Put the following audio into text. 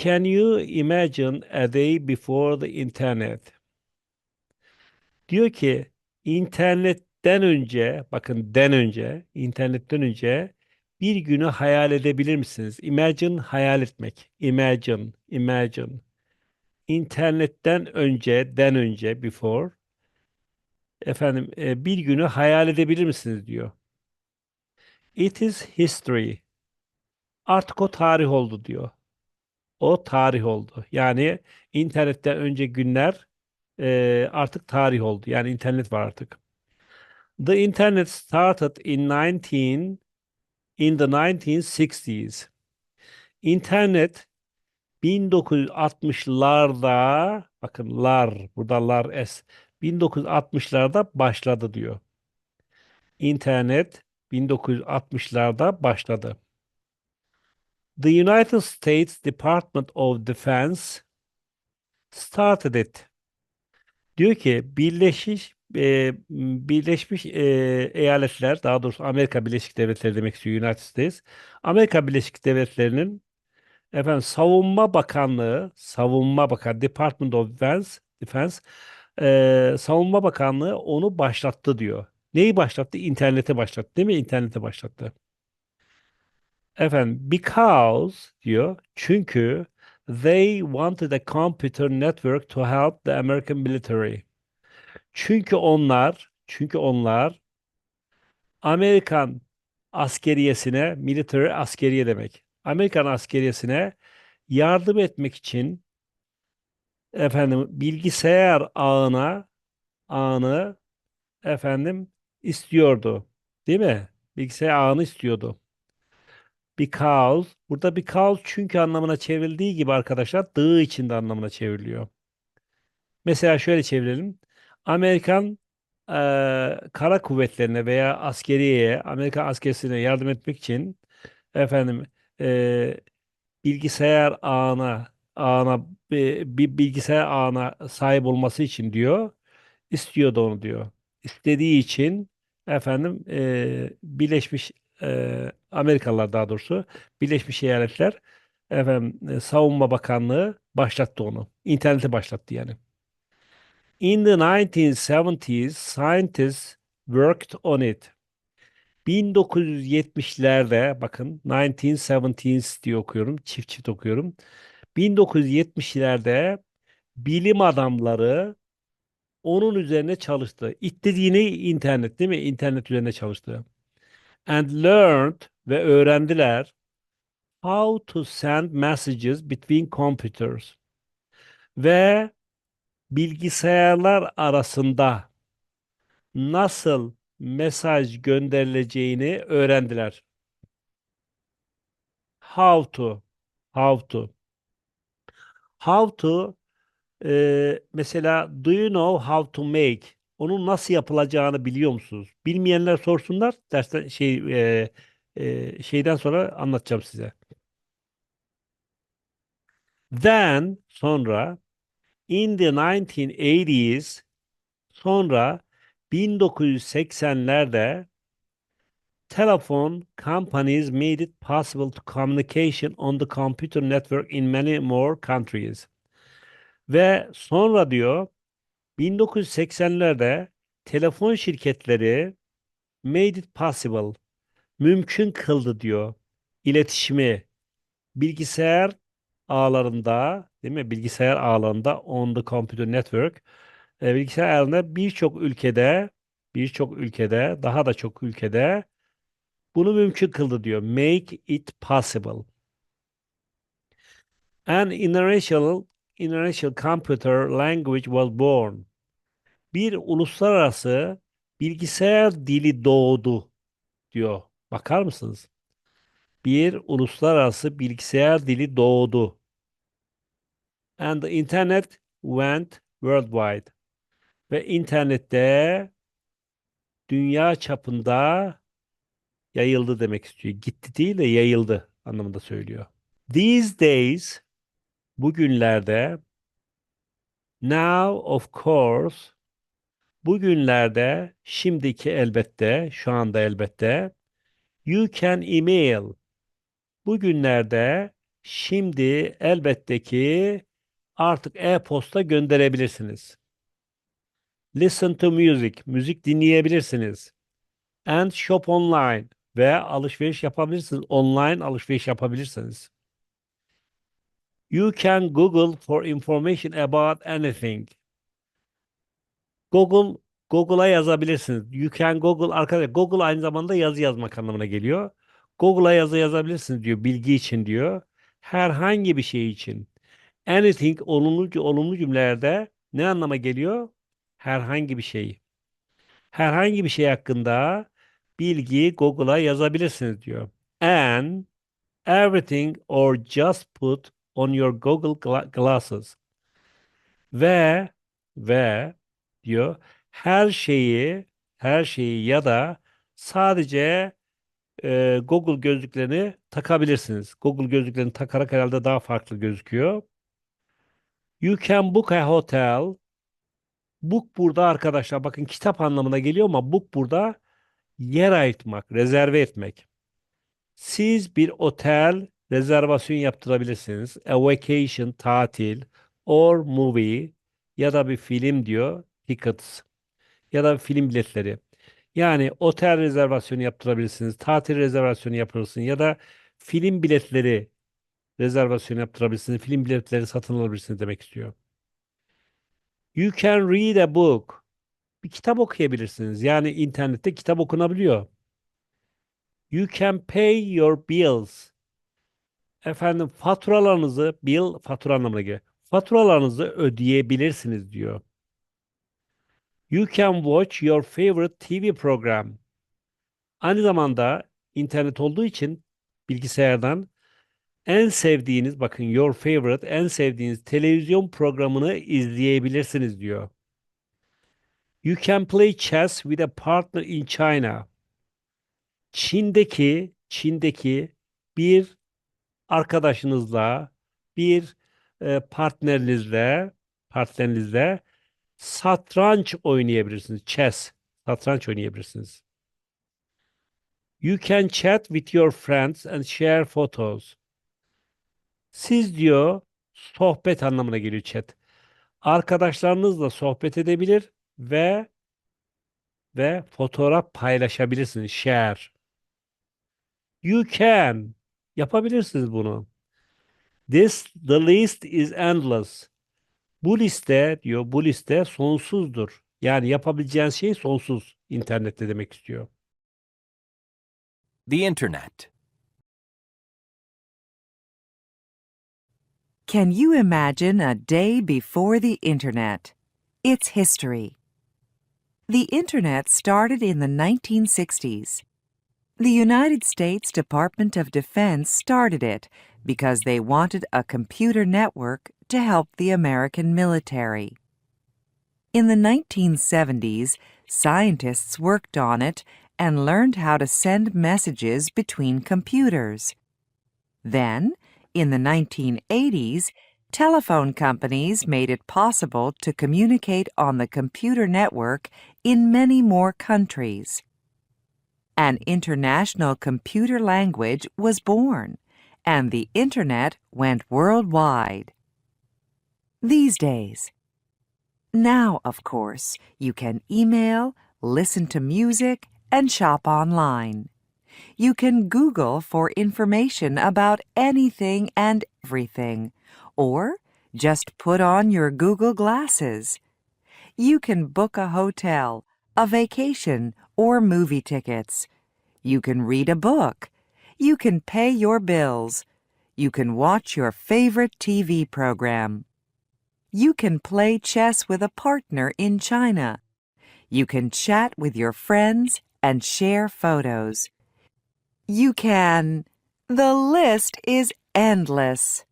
Can you imagine a day before the internet? Diyor ki internetten önce, bakın den önce, internetten önce bir günü hayal edebilir misiniz? Imagine hayal etmek. Imagine, imagine. İnternetten önce, den önce, before. Efendim, e, bir günü hayal edebilir misiniz diyor. It is history. Artık o tarih oldu diyor. O tarih oldu. Yani internetten önce günler e, artık tarih oldu. Yani internet var artık. The internet started in 19 in the 1960s. İnternet 1960'larda bakın lar burada lar s 1960'larda başladı diyor. İnternet 1960'larda başladı. The United States Department of Defense started it. Diyor ki Birleşmiş e, Birleşmiş e, Eyaletler, daha doğrusu Amerika Birleşik Devletleri demek istiyor United States. Amerika Birleşik Devletleri'nin efendim Savunma Bakanlığı, Savunma Bakan Department of Defense, Defense e, Savunma Bakanlığı onu başlattı diyor. Neyi başlattı? İnterneti başlattı, değil mi? İnterneti başlattı. Efendim, because diyor, çünkü they wanted a computer network to help the American military. Çünkü onlar, çünkü onlar Amerikan askeriyesine, military askeriye demek. Amerikan askeriyesine yardım etmek için efendim bilgisayar ağına ağını efendim istiyordu. Değil mi? Bilgisayar ağını istiyordu. Because burada because çünkü anlamına çevrildiği gibi arkadaşlar dığı içinde anlamına çevriliyor. Mesela şöyle çevirelim. Amerikan eee, kara kuvvetlerine veya askeriyeye, Amerikan askerisine yardım etmek için efendim eee, bilgisayar ağına ağına bir, bir bilgisayar ağına sahip olması için diyor istiyordu onu diyor. İstediği için efendim eee, Birleşmiş eee, Amerikalılar daha doğrusu Birleşmiş Eyaletler efendim e, Savunma Bakanlığı başlattı onu. İnterneti başlattı yani. In the 1970s, scientists worked on it. 1970'lerde bakın 1970s diye okuyorum. Çift çift okuyorum. 1970'lerde bilim adamları onun üzerine çalıştı. It dediğini internet değil mi? İnternet üzerine çalıştı. And learned ve öğrendiler how to send messages between computers. Ve bilgisayarlar arasında nasıl mesaj gönderileceğini öğrendiler. How to, how to. How to e, mesela do you know how to make? Onun nasıl yapılacağını biliyor musunuz? Bilmeyenler sorsunlar. Dersten şey e, e, şeyden sonra anlatacağım size. Then sonra in the 1980s sonra 1980'lerde telephone companies made it possible to communication on the computer network in many more countries. Ve sonra diyor 1980'lerde telefon şirketleri made it possible mümkün kıldı diyor iletişimi bilgisayar ağlarında değil mi? Bilgisayar ağlarında on the computer network e, bilgisayar ağlarında birçok ülkede birçok ülkede daha da çok ülkede bunu mümkün kıldı diyor. Make it possible. An international international computer language was born. Bir uluslararası bilgisayar dili doğdu diyor. Bakar mısınız? Bir uluslararası bilgisayar dili doğdu. And the internet went worldwide. Ve internette dünya çapında yayıldı demek istiyor. Gitti değil de yayıldı anlamında söylüyor. These days bugünlerde now of course bugünlerde şimdiki elbette şu anda elbette you can email bugünlerde Şimdi elbette ki artık e-posta gönderebilirsiniz. Listen to music, müzik dinleyebilirsiniz. And shop online ve alışveriş yapabilirsiniz. Online alışveriş yapabilirsiniz. You can Google for information about anything. Google Google'a yazabilirsiniz. You can Google arkadaşlar Google aynı zamanda yazı yazmak anlamına geliyor. Google'a yazı yazabilirsiniz diyor bilgi için diyor. Herhangi bir şey için. Anything olumlu olumlu cümlelerde ne anlama geliyor? Herhangi bir şey. Herhangi bir şey hakkında bilgi Google'a yazabilirsiniz diyor. And everything or just put on your Google gla- glasses. Ve ve diyor her şeyi her şeyi ya da sadece e, Google gözlüklerini takabilirsiniz. Google gözlüklerini takarak herhalde daha farklı gözüküyor. You can book a hotel. Book burada arkadaşlar bakın kitap anlamına geliyor ama book burada yer ayırtmak, rezerve etmek. Siz bir otel rezervasyon yaptırabilirsiniz. A vacation, tatil, or movie ya da bir film diyor, tickets ya da film biletleri. Yani otel rezervasyonu yaptırabilirsiniz, tatil rezervasyonu yapabilirsiniz ya da film biletleri rezervasyonu yaptırabilirsiniz, film biletleri satın alabilirsiniz demek istiyor. You can read a book. Bir kitap okuyabilirsiniz. Yani internette kitap okunabiliyor. You can pay your bills. Efendim faturalarınızı, bill fatura anlamına geliyor. Faturalarınızı ödeyebilirsiniz diyor. You can watch your favorite TV program. Aynı zamanda internet olduğu için bilgisayardan en sevdiğiniz, bakın your favorite, en sevdiğiniz televizyon programını izleyebilirsiniz diyor. You can play chess with a partner in China. Çin'deki Çin'deki bir arkadaşınızla, bir e, partnerinizle, partnerinizle satranç oynayabilirsiniz. Chess, satranç oynayabilirsiniz. You can chat with your friends and share photos. Siz diyor sohbet anlamına geliyor chat. Arkadaşlarınızla sohbet edebilir ve ve fotoğraf paylaşabilirsiniz. Share. You can. Yapabilirsiniz bunu. This the list is endless. Bu liste diyor bu liste sonsuzdur. Yani yapabileceğiniz şey sonsuz internette demek istiyor. The Internet. Can you imagine a day before the Internet? Its history. The Internet started in the 1960s. The United States Department of Defense started it because they wanted a computer network to help the American military. In the 1970s, scientists worked on it and learned how to send messages between computers. Then, in the 1980s, telephone companies made it possible to communicate on the computer network in many more countries. An international computer language was born, and the Internet went worldwide. These days, now, of course, you can email, listen to music, and shop online. You can Google for information about anything and everything, or just put on your Google glasses. You can book a hotel, a vacation, or movie tickets. You can read a book. You can pay your bills. You can watch your favorite TV program. You can play chess with a partner in China. You can chat with your friends and share photos. You can. The list is endless.